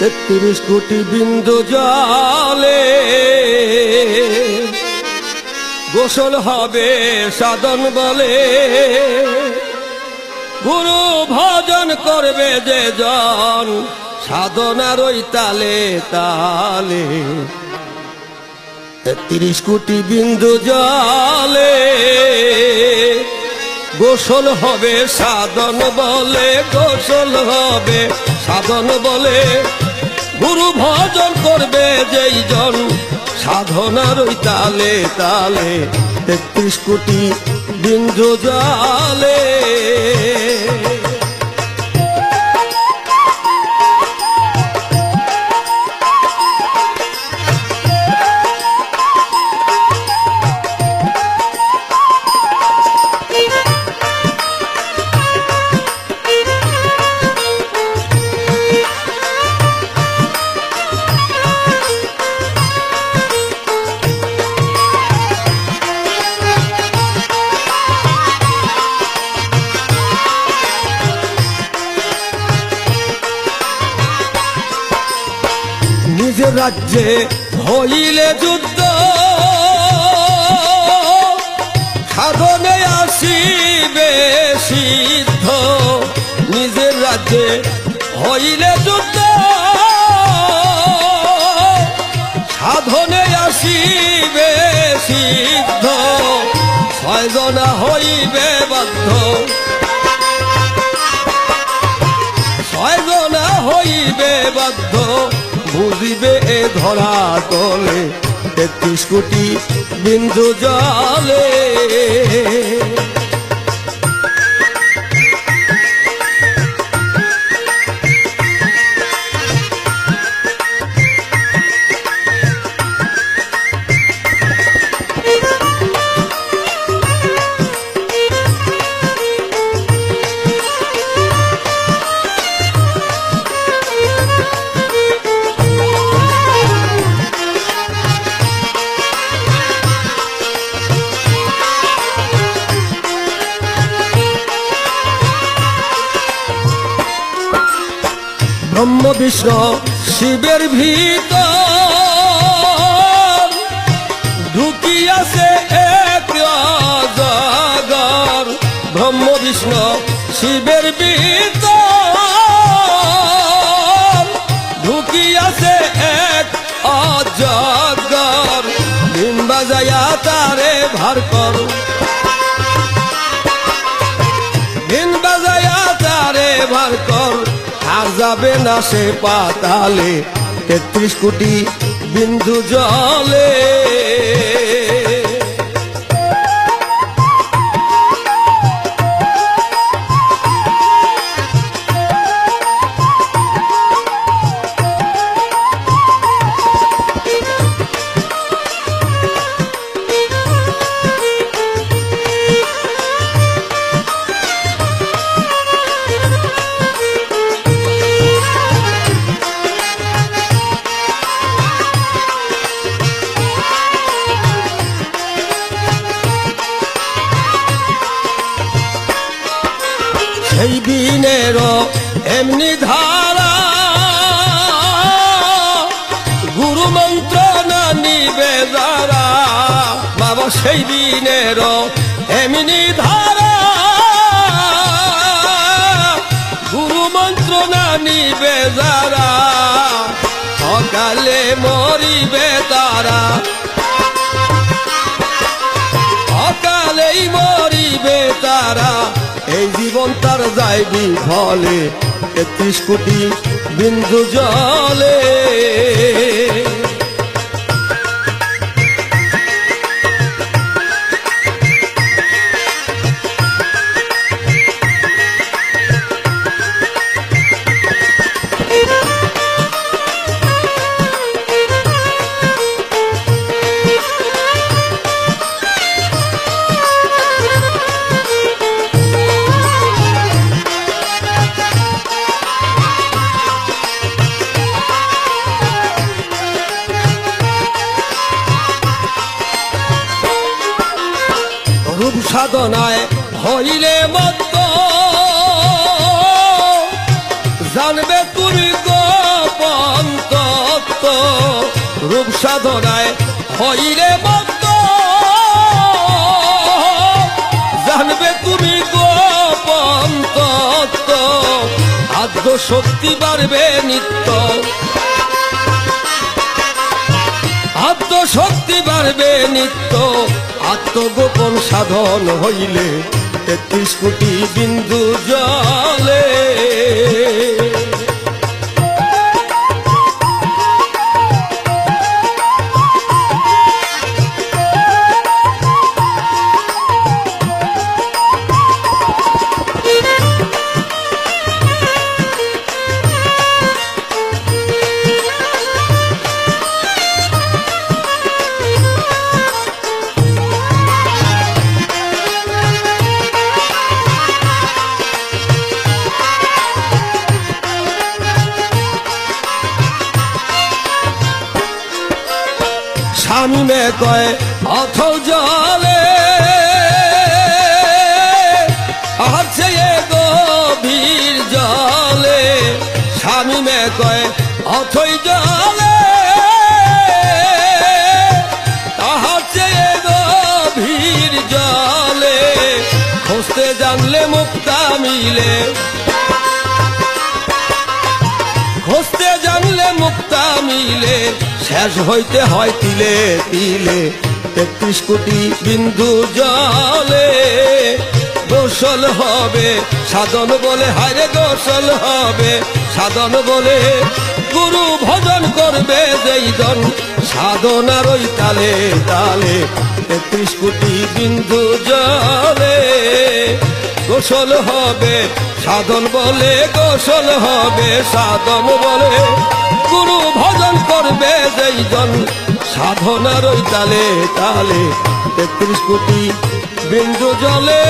তেত্রিশ কোটি বিন্দু জলে। গোসল হবে সাধন বলে। গুরু ভজন করবে যে জন সাধনার ওই তালে তালে। তেত্রিশ কোটি বিন্দু জলে। গোসল হবে সাধন বলে, গোসল হবে সাধন বলে। গুরু ভজন করবে যেই জন। সাধনার ওই তালে তালে তেত্রিশ কোটি বিন্দু জলে। রাজ্যে হইলে যুদ্ধ। সাধনে আসিবে সিদ্ধ। নিজের রাজ্যে হইলে যুদ্ধ। সাধনে আসিবে সিদ্ধ। ছয়জনা হইবে বাধ্য। ছয়জনা হইবে বাধ্য। ধরা তলে তেত্রিশ কোটি বিন্দু জলে। ব্রহ্ম বিষ্ণু শিবের ভিতর। ঢুকিয়াছে এক অজগর। ব্রহ্ম বিষ্ণু শিবের ভিতর। ঢুকিয়াছে এক অজগর। ডিম বাজায়া তারে ভার কর। তারে ভার যাবে না সে পাতালে তেত্রিশ কোটি বিন্দু জলে। সেই দিনের এমনি ধারা। গুরু মন্ত্র না নিবে যারা, বাবা সেই দিনের এমনি ধারা। গুরু মন্ত্র না নিবে যারা, সকালে মরিবে তারা। অকালেই মরিবে তারা। এই জীবন তার যাইবি ফলে তেত্রিশ কোটি বিন্দু জলে। সাধনায় হইলে মত জানবে তুমি গোপন রূপ সাধনায় হইলে মত জানবে তুমি গোপন আদ্য শক্তি বাড়বে নিত্য। আত্মশক্তি বাড়বে নিত্য আত্মগোপন সাধন হইলে তেত্রিশ কোটি বিন্দু জলে। কয়, অথল জলে আছে গভীর জলে। স্বামী মে কয়, অথই জলে এ গভীর জলে। খুঁজতে জানলে মুক্তা মিলে। খুঁজতে জানলে মুক্তা মিলে। শেষ হইতে হয় তিলে তিলে, তেত্রিশ কোটি বিন্দু জলে। গোসল হবে, সাধন বলে, হায়রে গোসল হবে, সাধন বলে গুরু ভজন করবে যেই জন সাধনার ওই তালে তালে, তেত্রিশ কোটি বিন্দু জলে। গোসল হবে, সাধন বলে গোসল হবে, সাধন বলে গুরু ভজন করবে যেই জন সাধনার ওই তালে তালে তেত্রিশ কোটি বিন্দু জলে।